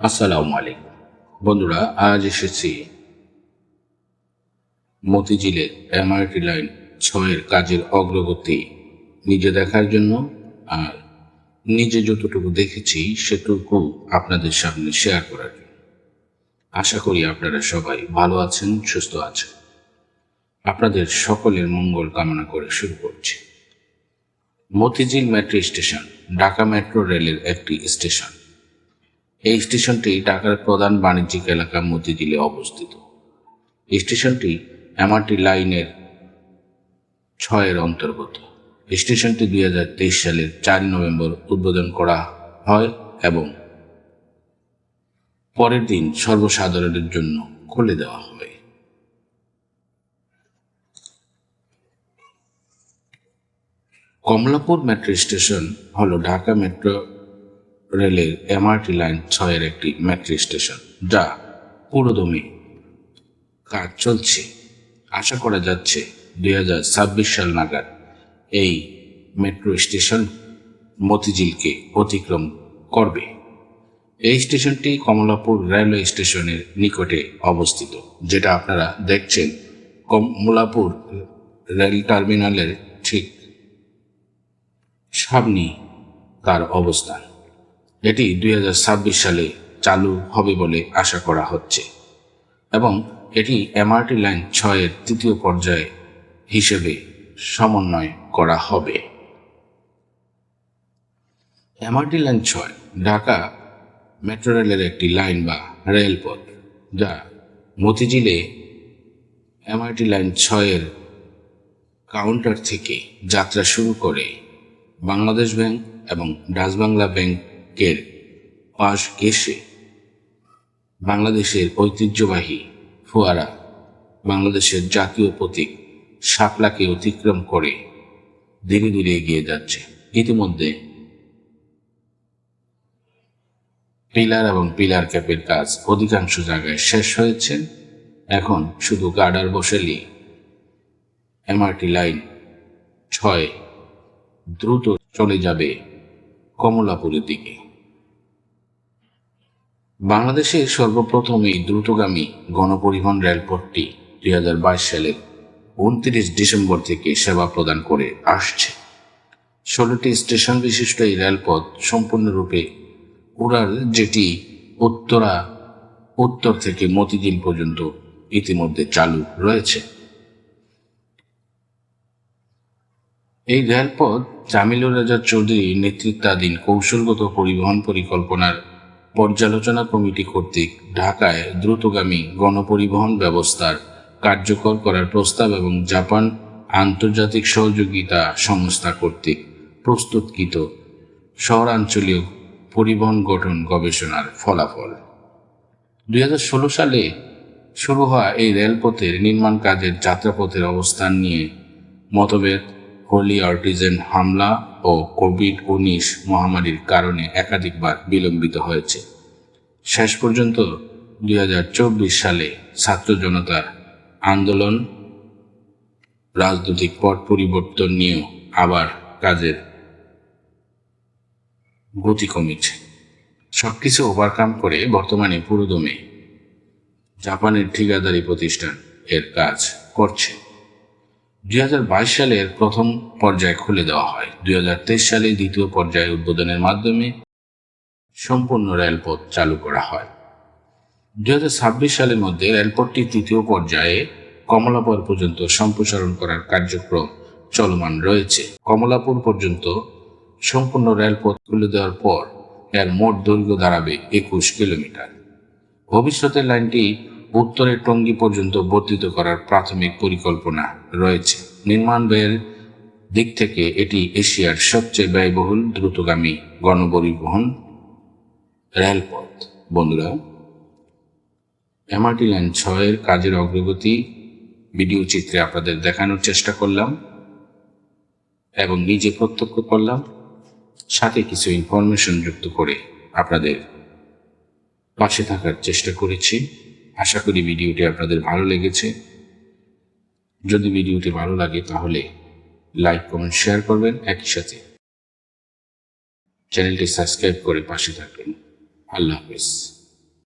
আসসালামু আলাইকুম। বন্ধুরা, আজ এসেছি মতিঝিলের এমআরটি লাইন ছয়ের কাজের অগ্রগতি নিজে দেখার জন্য আর নিজে যতটুকু দেখেছি সেটুকু আপনাদের সামনে শেয়ার করার জন্য। আশা করি আপনারা সবাই ভালো আছেন, সুস্থ আছেন। আপনাদের সকলের মঙ্গল কামনা করে শুরু করছি। Motijheel metro station Dhaka metro রেলের একটি স্টেশন এই স্টেশনটি ঢাকার প্রধান বাণিজ্যিক এলাকা মতিঝিলে অবস্থিত। স্টেশনটি এমআরটি লাইনের ছয়ের অন্তর্গত। স্টেশনটি দুই হাজার তেইশ সালের চার নভেম্বর উদ্বোধন করা হয় এবং পরের দিন সর্বসাধারণের জন্য খুলে দেওয়া হয়। কমলাপুর মেট্রো স্টেশন হল ঢাকা মেট্রো রেলের এমআরটি লাইন ছয়ের একটি মেট্রো স্টেশন, যা পুরোদমে কাজ চলছে। আশা করা যাচ্ছে দুই হাজার ছাব্বিশ সাল নাগাদ এই মেট্রো স্টেশন মতিঝিলকে অতিক্রম করবে। এই স্টেশনটি কমলাপুর রেলওয়ে স্টেশনের নিকটে অবস্থিত, যেটা আপনারা দেখছেন কমলাপুর রেল টার্মিনালের ঠিক সামনে তার অবস্থান। এটি দুই হাজার ছাব্বিশ সালে চালু হবে বলে আশা করা হচ্ছে এবং এটি এমআরটি লাইন ছয়ের তৃতীয় পর্যায়ে হিসেবে সমন্বয় করা হবে। এমআরটি লাইন ছয় ঢাকা মেট্রো রেলের একটি লাইন বা রেলপথ যা মতিঝিলে এমআরটি লাইন ছয়ের কাউন্টার থেকে যাত্রা শুরু করে বাংলাদেশ ব্যাংক এবং ডাচ বাংলা ব্যাংকের পাশ ঘেসে বাংলাদেশের ঐতিহ্যবাহী ফোয়ারা, বাংলাদেশের জাতীয় প্রতীক শাপলাকে অতিক্রম করে ধীরে ধীরে এগিয়ে যাচ্ছে। ইতিমধ্যে পিলার এবং পিলার ক্যাপের কাজ অধিকাংশ জায়গায় শেষ হয়েছে। এখন শুধু গার্ডার বসেলি এমআরটি লাইন ছয় দ্রুত চলে যাবে কমলাপুরের দিকে। বাংলাদেশের সর্বপ্রথম এই দ্রুতগামী গণপরিবহন রেলপথটি দুই সালের উনত্রিশ ডিসেম্বর থেকে সেবা প্রদান করে আসছে। ষোলোটি স্টেশন বিশিষ্ট এই রেলপথ সম্পূর্ণরূপে উড়ার যেটি উত্তরা, উত্তর থেকে মতিঝিল পর্যন্ত ইতিমধ্যে চালু রয়েছে। এই রেলপথ জামিলুর রাজা চৌধুরী নেতৃত্বাধীন কৌশলগত পরিবহন পরিকল্পনার পর্যালোচনা কমিটি কর্তৃক ঢাকায় দ্রুতগামী গণপরিবহন ব্যবস্থার কার্যকর করার প্রস্তাব এবং জাপান আন্তর্জাতিক সহযোগিতা সংস্থা কর্তৃক প্রস্তুতকৃত শহরাঞ্চলীয় পরিবহন গঠন গবেষণার ফলাফল। দুই হাজার ষোলো সালে শুরু হওয়া এই রেলপথের নির্মাণ কাজের যাত্রাপথের অবস্থান নিয়ে মতভেদ হোলি আর্টিজেন হামলা ও কোভিড উনিশ মহামারীর কারণে একাধিকবার বিলম্বিত হয়েছে। শেষ পর্যন্ত দুই হাজার চব্বিশ সালে ছাত্র জনতার আন্দোলন, রাজনৈতিক পট পরিবর্তন নিয়েও আবার কাজের গতি কমেছে। সবকিছু ওভারকাম করে বর্তমানে পুরোদমে জাপানের ঠিকাদারি প্রতিষ্ঠান এর কাজ করছে। দু হাজার বাইশ সালের প্রথম পর্যায়ে খুলে দেওয়া হয়। দুই সালে দ্বিতীয় পর্যায়ে উদ্বোধনের মাধ্যমে সম্পূর্ণ রেলপথ চালু করা হয়। দু হাজার ছাব্বিশ সালের মধ্যে রেলপথটি তৃতীয় পর্যায়ে কমলাপুর পর্যন্ত সম্প্রসারণ করার কার্যক্রম চলমান রয়েছে। কমলাপুর পর্যন্ত সম্পূর্ণ রেলপথ খুলে দেওয়ার পর, এর মোট দৈর্ঘ্য দাঁড়াবে একুশ কিলোমিটার। ভবিষ্যতে লাইনটি উত্তরের টঙ্গী পর্যন্ত বর্ধিত করার প্রাথমিক পরিকল্পনা রয়েছে। নির্মাণ ব্যয়ের দিক থেকে এটি এশিয়ার সবচেয়ে ব্যয়বহুল দ্রুতগামী গণপরিবহন রেলপথ। বন্ধুরা, এমআরটি লাইন ছয়ের কাজের অগ্রগতি ভিডিও চিত্রে আপনাদের দেখানোর চেষ্টা করলাম এবং নিজে প্রত্যক্ষ করলাম। সাথে কিছু ইনফরমেশন যুক্ত করে আপনাদের পাশে থাকার চেষ্টা করেছি। আশা করি ভিডিওটি আপনাদের ভালো লেগেছে। যদি ভিডিওটি ভালো লাগে, তাহলে লাইক, কমেন্ট, শেয়ার করবেন। একই সাথে চ্যানেলটি সাবস্ক্রাইব করে পাশে থাকবেন। আল্লাহ হাফিজ।